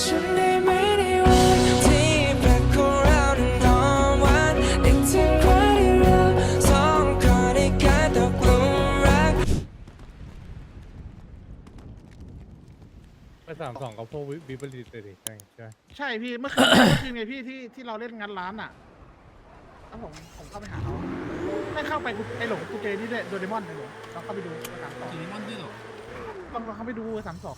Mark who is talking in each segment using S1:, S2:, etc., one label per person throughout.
S1: ฉันไปลกของเรามหวาสองคนได้กลาม
S2: สองกับพวกวิบลิตเลยดิใช่ใช่ไหม
S3: ใช่พี่เมื่อคืน เมื่อคืนไงพี่ที่ที่เราเล่นงานร้านอะแล้วผมผมเข้าไปหาเขาไม่เข้าไปกูไอหลงกูเจอนี่ด้วยโดเรมอนไอหลงลองเข้าไปดูสามสอง
S4: โดเรมอนด้วยเหรอ
S3: ลองลองเข้าไปดูสามสอง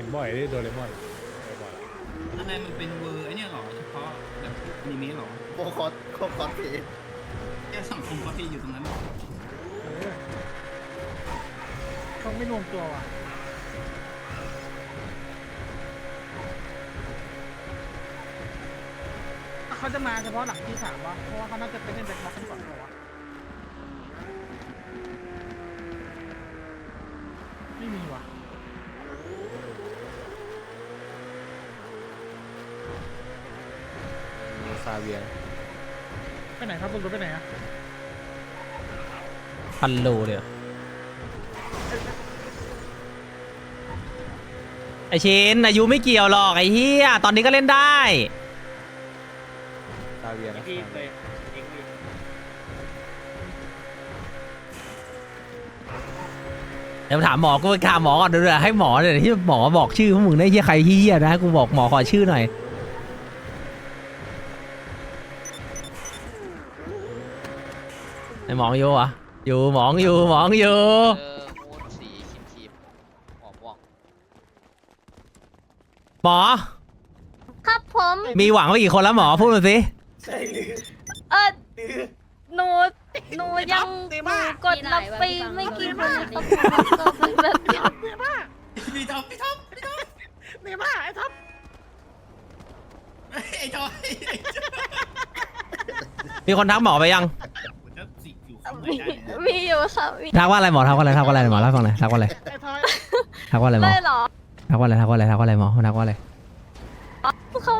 S2: ห็นบ่อยดิโดเรมอนบ่อยละ
S4: อะไรมันเป็นเวอร์ไอเนี่ยเหรอเฉพาะแบบอนิเมะเหรอ
S5: โคคอสโคคอสเพจ
S4: แค่สังคมคาเฟ่อยู่ตรงนั้นเหรอ
S3: เออต้องไม่รวมตัวว่ะเขาจะมาเฉพาะหลังที่สามวะเพราะว่าเขาน่าจะไปเล่นแบ็คบ็อกซ์กันก่อนเหรอวะ
S6: เวีย
S3: ไปไหนครับบนรถไปไหนอะ
S6: พันโลเลยเหรอไอชินอายุไม่เกี่ยวหรอกไอเฮียตอนนี้ก็เล่นได้ ซาเวียนะเดี๋ยวถามหมอกูไปถามหมอก่อนเดี๋ยวให้หมอเดี๋ยวที่หมอบอกชื่อพวกมึงได้เฮียใครเฮียนะกูบอกหมอขอชื่อหน่อย อหมองอยู่เหรอะอยู่หมองอยู่หมองอยู่
S7: เออมูนสีครีมครีมหอมม่วง
S6: หมอ
S8: ครับผม
S6: มีหวังไว้กี่คนแล้วหมอพูดมาสิ
S8: เออหนูหนูยังหนูกดรับไปไม่กี่คนครับก็เป็นแบบเดียว
S4: พี่ท็อปพี่ท็อปพี่ท็อป
S3: เนม่าไอ้ท็อป
S4: ไอ้ท็อป
S6: มีคนทักหมอไปยัง
S8: มีอยู่ครับมี
S6: ทักว่าอะไรหมอทักว่าอะไรทักว่าอะไรหมอเล่าให้ฟังหน่อยทักว่าอะไร
S3: ไอ้ทอย
S6: ทักว่าอะไรหมอ
S8: เลยเหรอ
S6: ทักว่าอะไรทักว่าอะไรทักว่าอะไรหมอทักว่าอะไร
S8: เขาเขา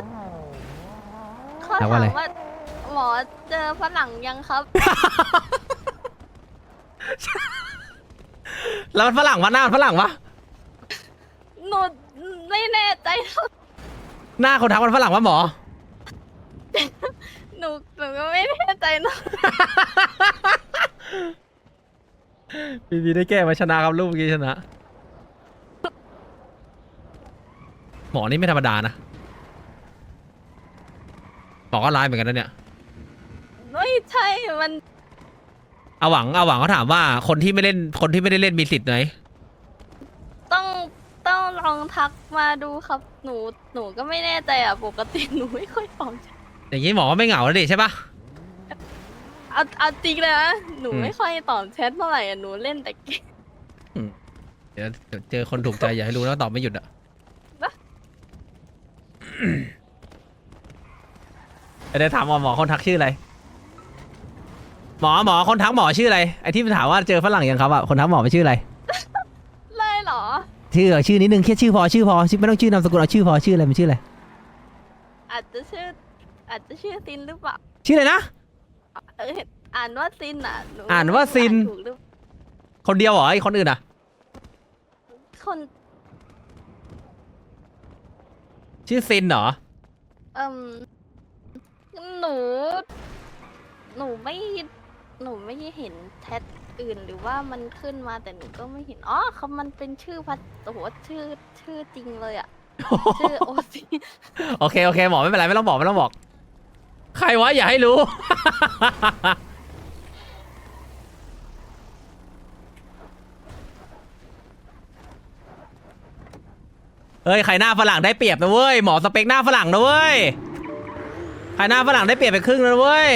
S6: ถา
S8: ถามม
S6: ว่าอะไร
S8: ว่าหมอเจอฝรั่งยังครับ
S6: แล้วมันฝรั่งวะหน้ามันฝรั่งวะ
S8: หนูไม่แน่ใจครับ
S6: หน้าคนทักมันฝรั่งวะหมอ
S8: หนูหนูก็ไม่แน่ใจนะ
S6: พีพีได้แก้มาชนะครับลูกเมื่อกี้ชนะ หมอนี่ไม่ธรรมดานะ หมอก็ร้ายเหมือนกันนะเนี่ย
S8: ไม่ใช่มัน
S6: เอาหวังเอาหวังเขาถามว่าคนที่ไม่เล่นคนที่ไม่ได้เล่นมีสิทธิ์ไหม
S8: ต้องต้องลองทักมาดูครับ หนูหนูก็ไม่แน่ใจอะ ปกติหนูไม่ค่อยตอบแชท
S6: อย่างนี้หมอก็ไม่เหงาแล้วดิใช่ปะ
S8: เอาเอาจริงเลยนะหนู
S6: อืม
S8: ไม่ค่อยตอบแชทเท่าไหร่อะหนูเล่นแต่เกม
S6: เดี๋ยวเดี๋ยวเจอคนถูกใจอย่าให้รู้นะตอบไม่หยุดอะ
S8: นะ
S6: เดี๋ยวถามหมอหมอคนทักชื่ออะไร หมอหมอคนทักหมอชื่ออะไรไอที่ถามว่าเจอฝรั่งยังครับอะคนทักหมอไปชื่ออะไร
S8: เลยเหรอ
S6: ชื่อชื่อนิดนึงแค่ชื่อพอชื่อพอชื่อไม่ต้องชื่อนามสกุลเอาชื่อพอชื่ออะไรมันชื่ออะไร
S8: อาจจะชื่อ อาจจะชื่อซินหรือเปล่า
S6: ชื่ออะไรนะ
S8: เอออ่านว่าซินอะห
S6: อ่านว่าซิน
S8: ถูกหรือ
S6: คนเดียวเหรอไอคนอื่นอะ
S8: คน
S6: ชื่อซินเหรอ
S8: เอ่มหนู หนูไม่หนูไม่เห็นแท็อื่นหรือว่ามันขึ้นมาแต่หนูก็ไม่เห็นอ๋อเขามันเป็นชื่อพัดโอ้โหชื่อชื่อจริงเลยอะ ชื่อโอซี
S6: โอเคโอเคหมอไม่เป็นไรไม่ต้องบอกไม่ต้องบอก ใครวะอย่าให้รู้ เฮ้ย ใครหน้าฝรั่งได้เปรียบนะเว้ย หมอสเปคหน้าฝรั่งนะเว้ย ใครหน้าฝรั่งได้เปรียบไปครึ่งนะเว้ย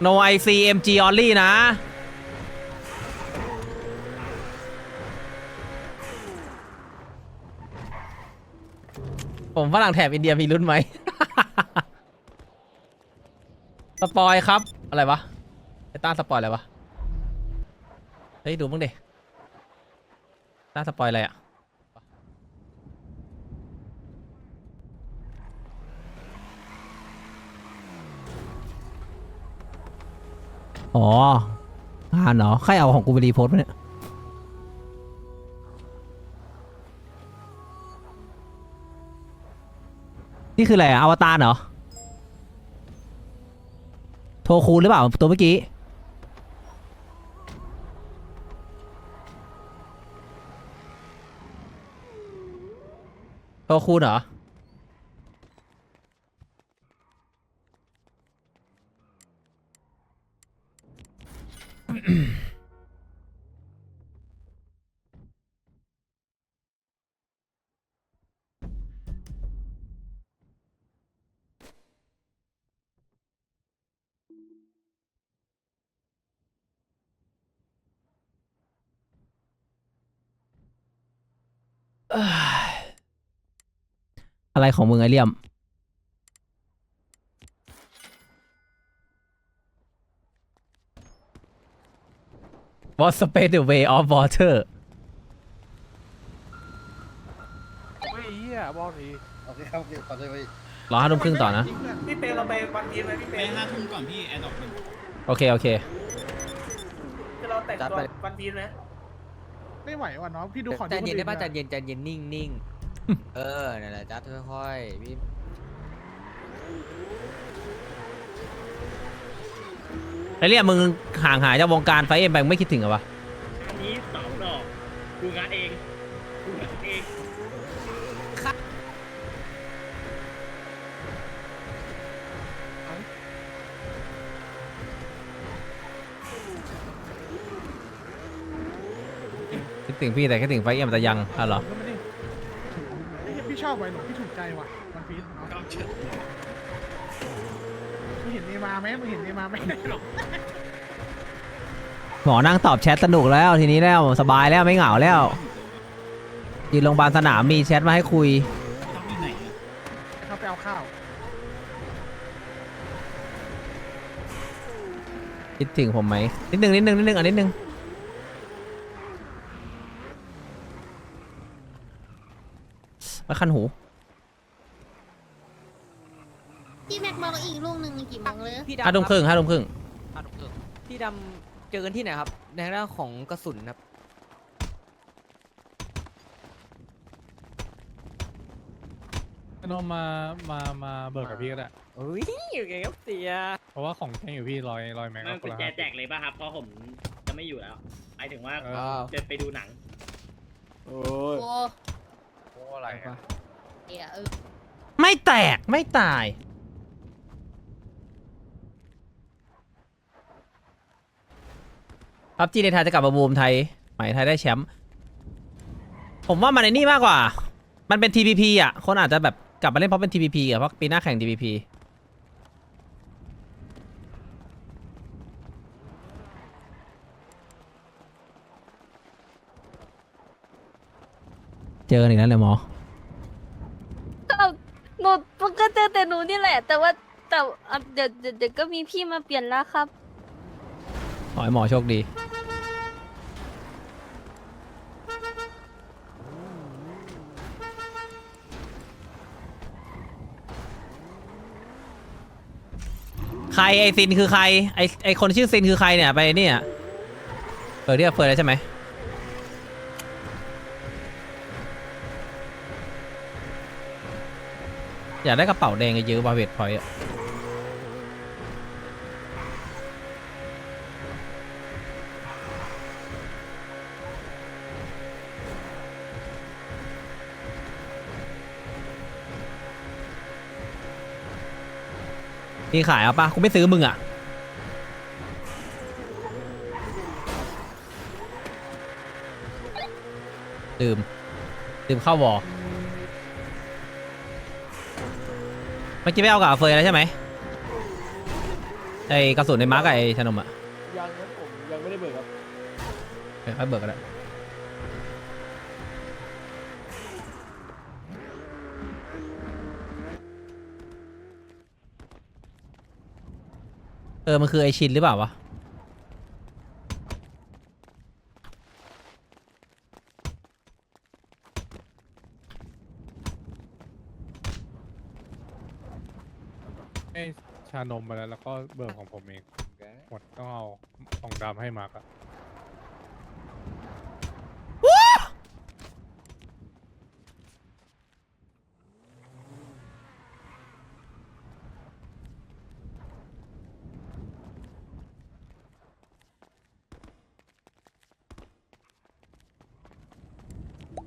S6: โนไอซีเอ็มจีออลลี่นะ ผมฝรั่งแถบอินเดียมีรุ่นไหม สปอยครับ อะไรวะไอต้าสปอยอะไรวะ เฮ้ย ดูมึงดิต้าสปอยอะไรอะ อ๋องานเหรอ ใครเอาของกูไปรีโพสต์วะเนี่ย นี่คืออะไรอะอวตารเหรอ โทรคูณหรือเปล่าตัวเมื่อกี้ โทรคูณเหรอ เอ้ยอะไรของมึงไอเลี่ยม What space the way of water
S2: เฮ้ยเฮียบอลที
S5: โอเคครับโอเคขอโทษไว้
S6: รอห้าทุ่มครึ่งต่อนะ
S3: พี่เปเราไปวันพีไหมพี่
S4: ไปห้าทุ่มก่อนพี่แอร์ดรอปหนึ่ง
S6: โอเค โอเค
S3: จะเราแต่งตัววันพีไหม ไม่ไหวว่ะน้องพี่ดูของ
S9: ใจเย็นได้ป่ะใจ
S3: น
S9: เย็นใจเย็นนิ่งนิ่งเออนั่นแหละจ้าค่อยๆพี่
S6: ไอเลี่ยมมึงห่างหายจากวงการไฟเอ็มไปมึงไม่คิดถึงเหรอวะ
S10: อันนี้สองดอกดูงานเองดูงานเอง
S6: ถึงพี่แต่คิดถึงไฟเอ็มแต่ยังอะเหรอ
S3: ก็ไม่ได้ไอ้เหี้ยพี่ชอบไว้หนูพี่ถูกใจว่ะวันพีเนาะ
S4: ก็เชิญ
S3: มึงเห็นเนมาไหมมึงเห็นเนมาไหมไม่หรอก
S6: หมอนั่งตอบแชทสนุกแล้วทีนี้แล้วสบายแล้วไม่เหงาแล้วยืนโรงพยาบาลสนามมีแชทมาให้คุย
S4: ต้องอยู่ไหนอะ
S3: เขาไปเอาข้าว
S6: คิดถึงผมไหมนิดนึงนิดนึงนิดนึงอันนิดนึง มาคันหู
S11: พี่แม็กบอกอีกลูกหนึ่งกี่โมงเลย
S9: พี่ดำ
S6: ห้าทุ่มครึ่งห้าทุ่มครึ่ง
S9: พี่ดำเจอกันที่ไหนครับ ในเรื่องของกระสุนครับ
S2: น้องมามามาเบิกกับพี่ก็ได้
S9: อุ้ยโอเคครับเสีย
S2: เพราะว่าของแกงอยู่พี่ลอยลอยแม็ก
S10: มัน
S2: ก็
S10: กุญ
S2: ละ
S10: แจแจกเลยป่ะครับ เพราะผมจะไม่อยู่แล้วหมายถึงว่า
S2: เอ
S9: อ้า
S2: อ
S9: ว
S10: จะไปดูหนัง
S11: โอ้
S2: โอ้ อะไรอะ
S11: เดี๋ยวเออ
S6: ไม่แตกไม่ตาย พับจีในไทยจะกลับมาบูมไทยหมายไทยได้แชมป์ ผมว่ามันในนี่มากกว่า มันเป็น TPP อะ คนอาจจะแบบกลับมาเล่นเพราะเป็น TPP อะ เพราะปีหน้าแข่ง TPP เจอกันอีกแล้วเลยหมอ
S8: เอาหนูมันก็เจอแต่หนูนี่แหละ แต่ว่าแต่อะเดี๋ยวเดี๋ยวเดี๋ยวก็มีพี่มาเปลี่ยนแล้วครับ
S6: ขอให้หมอโชคดี ใครไอซินคือใคร ไอไอคนชื่อซินคือใครเนี่ยไปเนี่ยเฟิร์นที่เฟิร์นแล้วใช่ไหม อยากได้กระเป๋าแดงเยอะๆบาเวทพอยต์อะมีขายเอาปะกูไม่ซื้อมึงอะดื่มดื่มข้าววอ มื่อกี้ไม่เอากับเฟยแล้วใช่ไหมไอกระสุนในมาร์กบไอชานมอะ
S10: ยังครับผมยังไม่ได้เบิกครับ
S6: เดี๋ยวค่อยเบิกกันแล้วเออมันคือไอชินหรือเปล่าวะ
S2: ให้ชานมมาแล้วแล้วก็เบิกของผมเองหมดต้องเอาของดำให้มาร์กอะ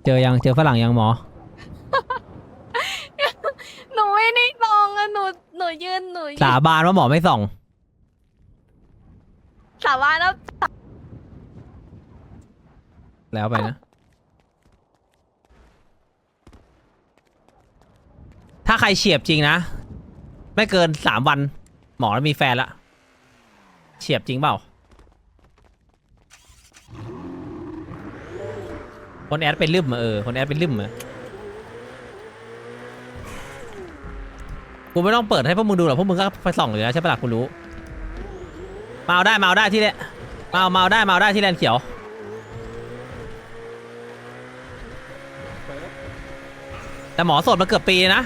S6: เจอยังเจอฝรั่งยังหมอ
S8: หนูไม่ได้มองอะหนูหนูยืนหนูยื
S6: สานบานว่าหมอไม่ส่อง
S8: สาบานแล้ว
S6: แล้วไปนะ ถ้าใครเฉียบจริงนะ ไม่เกินสามวัน หมอมีแฟนละ เฉียบจริงเปล่า คนแอดเป็นลืมอะเออ คนแอดเป็นลืมอะ กูไม่ต้องเปิดให้พวกมึงดูหรอกพวกมึงก็ไปส่องเลยนะใช่ปะล่ะกูรู้มาเอาได้มาเอาได้ที่เละมาเอามาเอาได้มาเอาได้ที่แลนเขียวแต่หมอโสดมาเกือบปีนะ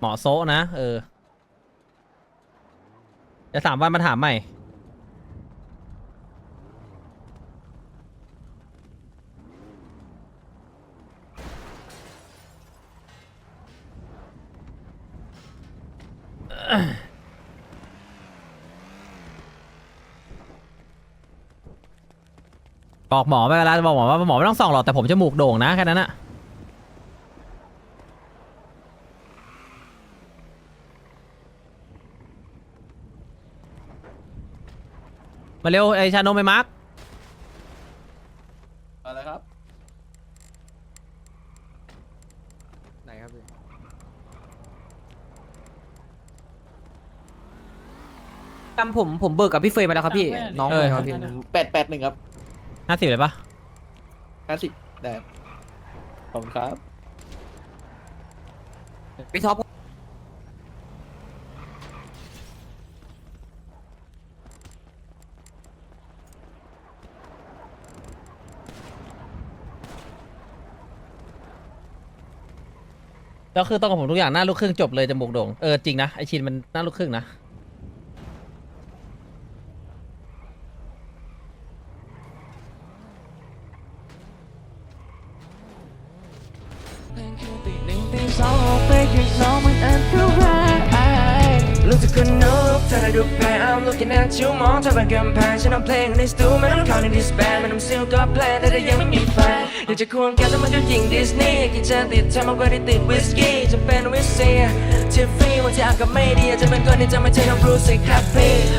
S6: หมอโซนะ เออ จะสามวันมาถามใหม่ บอกหมอไปเวลาบอกหมอว่าหมอไม่ต้องส่องหรอกแต่ผมจมูกโด่งนะแค่นั้นอะมาเร็วไอชานมไปมาร์ก
S5: อะไรครับ
S9: ไหนครับพี่ จำผมผมเบิกกับพี่เฟยมาแล้วครับพี่ น้องเลยครับพี่
S5: แปดแปดหนึ่งครับ
S6: ห้าสิบเลยปะ
S5: ห้าสิบได้ขอบคุณครับ
S9: พี่ท็อป
S6: แล้วคือต้องกับผมทุกอย่างหน้าลูกครึ่งจบเลยจมูกโด่งเออจริงนะไอชินมันหน้าลูกครึ่งนะ
S1: ลูกจะคนนกเธอได้ดูแพ้ I'm looking at you มองเธอเป็นกำแพงฉันเอาเพลง ในสตูไม่ต้องเข้าในดิสแบนไม่ต้องซิลก็แพลนแต่เธอยังไม่มีแฟนอยากจะควงแกแต่มันก็ยิงดิสนีย์กินเจนติดเธอมากกว่าที่ติดวิสกี้จะเป็นวิสเซียทิฟฟี่วันที่อากาศไม่ดีจจะเป็นคนที่จะไม่ใช่น้องบรูซสิครับพี่